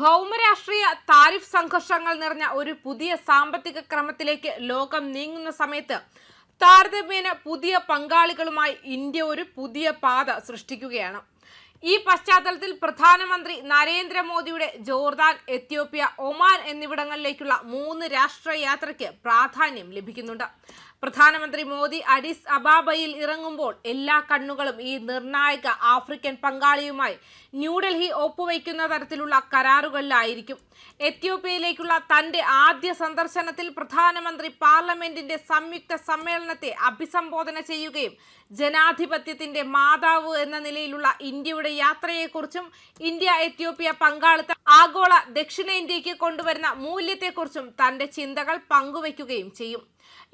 ഭൗമരാഷ്ട്രീയ tariff സംഘർഷങ്ങൾ നിറഞ്ഞ ഒരു പുതിയ സാമ്പത്തിക ക്രമത്തിലേക്ക് ലോകം നീങ്ങുന്ന സമയത്ത് താരതമ്യേന പുതിയ പങ്കാളികളുമായി ഇന്ത്യ ഒരു പുതിയ പാത സൃഷ്ടിക്കുകയാണ്. ഈ പശ്ചാത്തലത്തിൽ പ്രധാനമന്ത്രി നരേന്ദ്രമോദിയുടെ ജോർദാൻ എത്യോപ്യ ഒമാൻ എന്നിവിടങ്ങളിലേക്കുള്ള മൂന്ന് രാഷ്ട്ര യാത്രയ്ക്ക് പ്രാധാന്യം ലഭിക്കുന്നുണ്ട്. പ്രധാനമന്ത്രി മോദി അഡിസ് അബാബയിൽ ഇറങ്ങുമ്പോൾ എല്ലാ കണ്ണുകളും ഈ നിർണായക ആഫ്രിക്കൻ പങ്കാളിയുമായി ന്യൂഡൽഹി ഒപ്പുവയ്ക്കുന്ന തരത്തിലുള്ള കരാറുകളിലായിരിക്കും. എത്യോപ്യയിലേക്കുള്ള തന്റെ ആദ്യ സന്ദർശനത്തിൽ പ്രധാനമന്ത്രി പാർലമെന്റിന്റെ സംയുക്ത സമ്മേളനത്തെ അഭിസംബോധന ചെയ്യുകയും ജനാധിപത്യത്തിന്റെ മാതാവ് എന്ന നിലയിലുള്ള ഇന്ത്യയുടെ യാത്രയെക്കുറിച്ചും ഇന്ത്യ എത്യോപ്യ പങ്കാളിത്ത ആഗോള ദക്ഷിണേന്ത്യയ്ക്ക് കൊണ്ടുവരുന്ന മൂല്യത്തെക്കുറിച്ചും തന്റെ ചിന്തകൾ പങ്കുവയ്ക്കുകയും ചെയ്യും.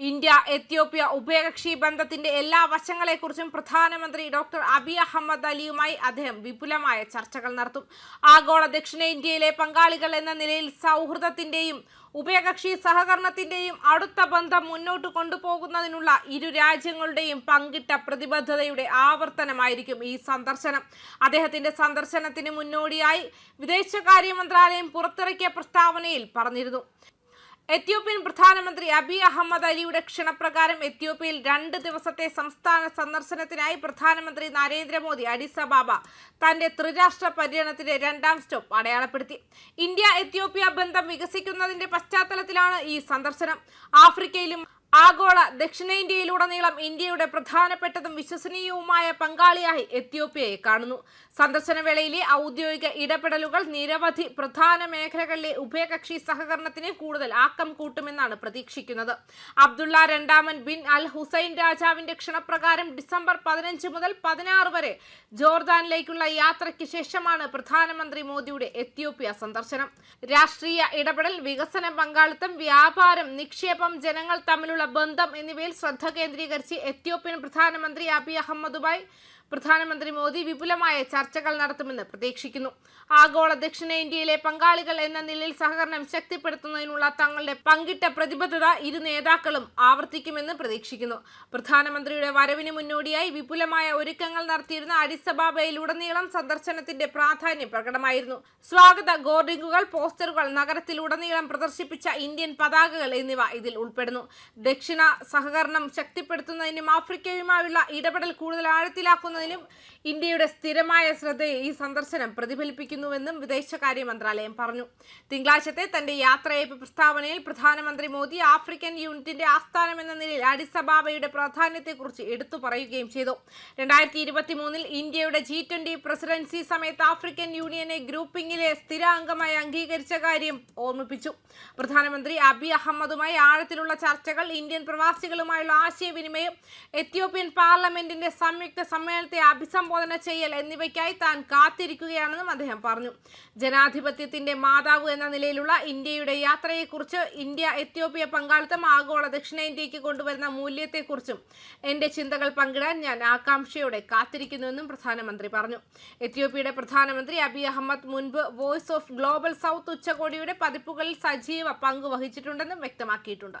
ഇന്ത്യ എത്യോപ്യ ഉഭയകക്ഷി ബന്ധത്തിന്റെ എല്ലാ വശങ്ങളെക്കുറിച്ചും പ്രധാനമന്ത്രി ഡോക്ടർ അബി അഹമ്മദ് അലിയുമായി അദ്ദേഹം വിപുലമായ ചർച്ചകൾ നടത്തും. ആഗോള ദക്ഷിണേന്ത്യയിലെ പങ്കാളികൾ എന്ന നിലയിൽ സൗഹൃദത്തിന്റെയും ഉഭയകക്ഷി സഹകരണത്തിന്റെയും അടുത്ത ബന്ധം മുന്നോട്ട് കൊണ്ടുപോകുന്നതിനുള്ള ഇരു രാജ്യങ്ങളുടെയും പങ്കിട്ട പ്രതിബദ്ധതയുടെ ആവർത്തനമായിരിക്കും ഈ സന്ദർശനം. അദ്ദേഹത്തിന്റെ സന്ദർശനത്തിന് മുന്നോടിയായി വിദേശകാര്യ മന്ത്രാലയം പുറത്തിറക്കിയ പ്രസ്താവനയിൽ പറഞ്ഞിരുന്നു. എത്യോപ്യൻ പ്രധാനമന്ത്രി അബി അഹമ്മദ് അലിയുടെ ക്ഷണപ്രകാരം എത്യോപ്യയിൽ രണ്ട് ദിവസത്തെ സംസ്ഥാന സന്ദർശനത്തിനായി പ്രധാനമന്ത്രി നരേന്ദ്രമോദി അഡിസബാബ തന്റെ ത്രിരാഷ്ട്ര പര്യടനത്തിന്റെ രണ്ടാം സ്റ്റോപ്പ് അടയാളപ്പെടുത്തി. ഇന്ത്യ എത്യോപ്യ ബന്ധം വികസിക്കുന്നതിന്റെ പശ്ചാത്തലത്തിലാണ് ഈ സന്ദർശനം. ആഫ്രിക്കയിലും ആഗോള ദക്ഷിണേന്ത്യയിലുടനീളം ഇന്ത്യയുടെ പ്രധാനപ്പെട്ടതും വിശ്വസനീയവുമായ പങ്കാളിയായി എത്യോപ്യയെ കാണുന്നു. സന്ദർശനവേളയിലെ ഔദ്യോഗിക ഇടപെടലുകൾ നിരവധി പ്രധാന മേഖലകളിലെ ഉഭയകക്ഷി സഹകരണത്തിന് കൂടുതൽ ആക്കം കൂട്ടുമെന്നാണ് പ്രതീക്ഷിക്കുന്നത്. അബ്ദുള്ള രണ്ടാമൻ ബിൻ അൽ ഹുസൈൻ രാജാവിന്റെ ക്ഷണപ്രകാരം ഡിസംബർ പതിനഞ്ച് മുതൽ പതിനാറ് വരെ ജോർദാനിലേക്കുള്ള യാത്രയ്ക്ക് ശേഷമാണ് പ്രധാനമന്ത്രി മോദിയുടെ എത്യോപ്യ സന്ദർശനം. രാഷ്ട്രീയ ഇടപെടൽ വികസന പങ്കാളിത്തം വ്യാപാരം നിക്ഷേപം ജനങ്ങൾ തമ്മിലുള്ള ബന്ധം എന്നിവയിൽ ശ്രദ്ധ കേന്ദ്രീകരിച്ച് എത്യോപ്യൻ പ്രധാനമന്ത്രി അബി അഹമ്മദുമായി പ്രധാനമന്ത്രി മോദി വിപുലമായ ചർച്ചകൾ നടത്തുമെന്ന് പ്രതീക്ഷിക്കുന്നു. ആഗോള ദക്ഷിണേന്ത്യയിലെ പങ്കാളികൾ എന്ന നിലയിൽ സഹകരണം ശക്തിപ്പെടുത്തുന്നതിനുള്ള തങ്ങളുടെ പങ്കിട്ട പ്രതിബദ്ധത ഇരു നേതാക്കളും ആവർത്തിക്കുമെന്ന് പ്രതീക്ഷിക്കുന്നു. പ്രധാനമന്ത്രിയുടെ വരവിന് മുന്നോടിയായി വിപുലമായ ഒരുക്കങ്ങൾ നടത്തിയിരുന്ന അഡിസബാബയിലുടനീളം സന്ദർശനത്തിന്റെ പ്രാധാന്യം പ്രകടമായിരുന്നു. സ്വാഗത ഗോർഡിംഗുകൾ പോസ്റ്ററുകൾ നഗരത്തിലുടനീളം പ്രദർശിപ്പിച്ച ഇന്ത്യൻ പതാകകൾ എന്നിവ ഇതിൽ ഉൾപ്പെടുന്നു. ദക്ഷിണ സഹകരണം ശക്തിപ്പെടുത്തുന്നതിനും ആഫ്രിക്കയുമായുള്ള ഇടപെടൽ കൂടുതൽ ആഴത്തിലാക്കുന്നതിനും ഇന്ത്യയുടെ സ്ഥിരമായ ശ്രദ്ധയെ ഈ സന്ദർശനം പ്രതിഫലിപ്പിക്കുന്നുവെന്നും വിദേശകാര്യ മന്ത്രാലയം പറഞ്ഞു. തിങ്കളാഴ്ചത്തെ തന്റെ യാത്രയയപ്പ് പ്രസ്താവനയിൽ പ്രധാനമന്ത്രി മോദി ആഫ്രിക്കൻ യൂണിറ്റിന്റെ ആസ്ഥാനം എന്ന നിലയിൽ അഡിസബാബയുടെ പ്രാധാന്യത്തെക്കുറിച്ച് എടുത്തു പറയുകയും ചെയ്തു. രണ്ടായിരത്തി ഇരുപത്തി മൂന്നിൽ ഇന്ത്യയുടെ ജി ട്വന്റി പ്രസിഡൻസി സമയത്ത് ആഫ്രിക്കൻ യൂണിയനെ ഗ്രൂപ്പിംഗിലെ സ്ഥിര അംഗമായി അംഗീകരിച്ച കാര്യം ഓർമ്മിപ്പിച്ചു. പ്രധാനമന്ത്രി അബി അഹമ്മദുമായി ആഴത്തിലുള്ള ചർച്ചകൾ ഇന്ത്യൻ പ്രവാസികളുമായുള്ള ആശയവിനിമയം എത്യോപ്യൻ പാർലമെന്റിന്റെ സംയുക്ത സമ്മേളനത്തെ അഭിസംബോധന ചെയ്യൽ എന്നിവയ്ക്കായി താൻ കാത്തിരിക്കുകയാണെന്നും അദ്ദേഹം പറഞ്ഞു. ജനാധിപത്യത്തിന്റെ മാതാവ് എന്ന നിലയിലുള്ള ഇന്ത്യയുടെ യാത്രയെക്കുറിച്ച് ഇന്ത്യ എത്യോപ്യ പങ്കാളിത്തം ആഗോള ദക്ഷിണേന്ത്യയ്ക്ക് കൊണ്ടുവരുന്ന മൂല്യത്തെക്കുറിച്ചും എന്റെ ചിന്തകൾ പങ്കിടാൻ ഞാൻ ആകാംക്ഷയോടെ കാത്തിരിക്കുന്നുവെന്നും പ്രധാനമന്ത്രി പറഞ്ഞു. എത്യോപ്യയുടെ പ്രധാനമന്ത്രി അബി അഹമ്മദ് മുൻപ് വോയിസ് ഓഫ് ഗ്ലോബൽ സൗത്ത് ഉച്ചകോടിയുടെ പതിപ്പുകളിൽ സജീവ പങ്ക് വഹിച്ചിട്ടുണ്ടെന്നും വ്യക്തമാക്കിയിട്ടുണ്ട്.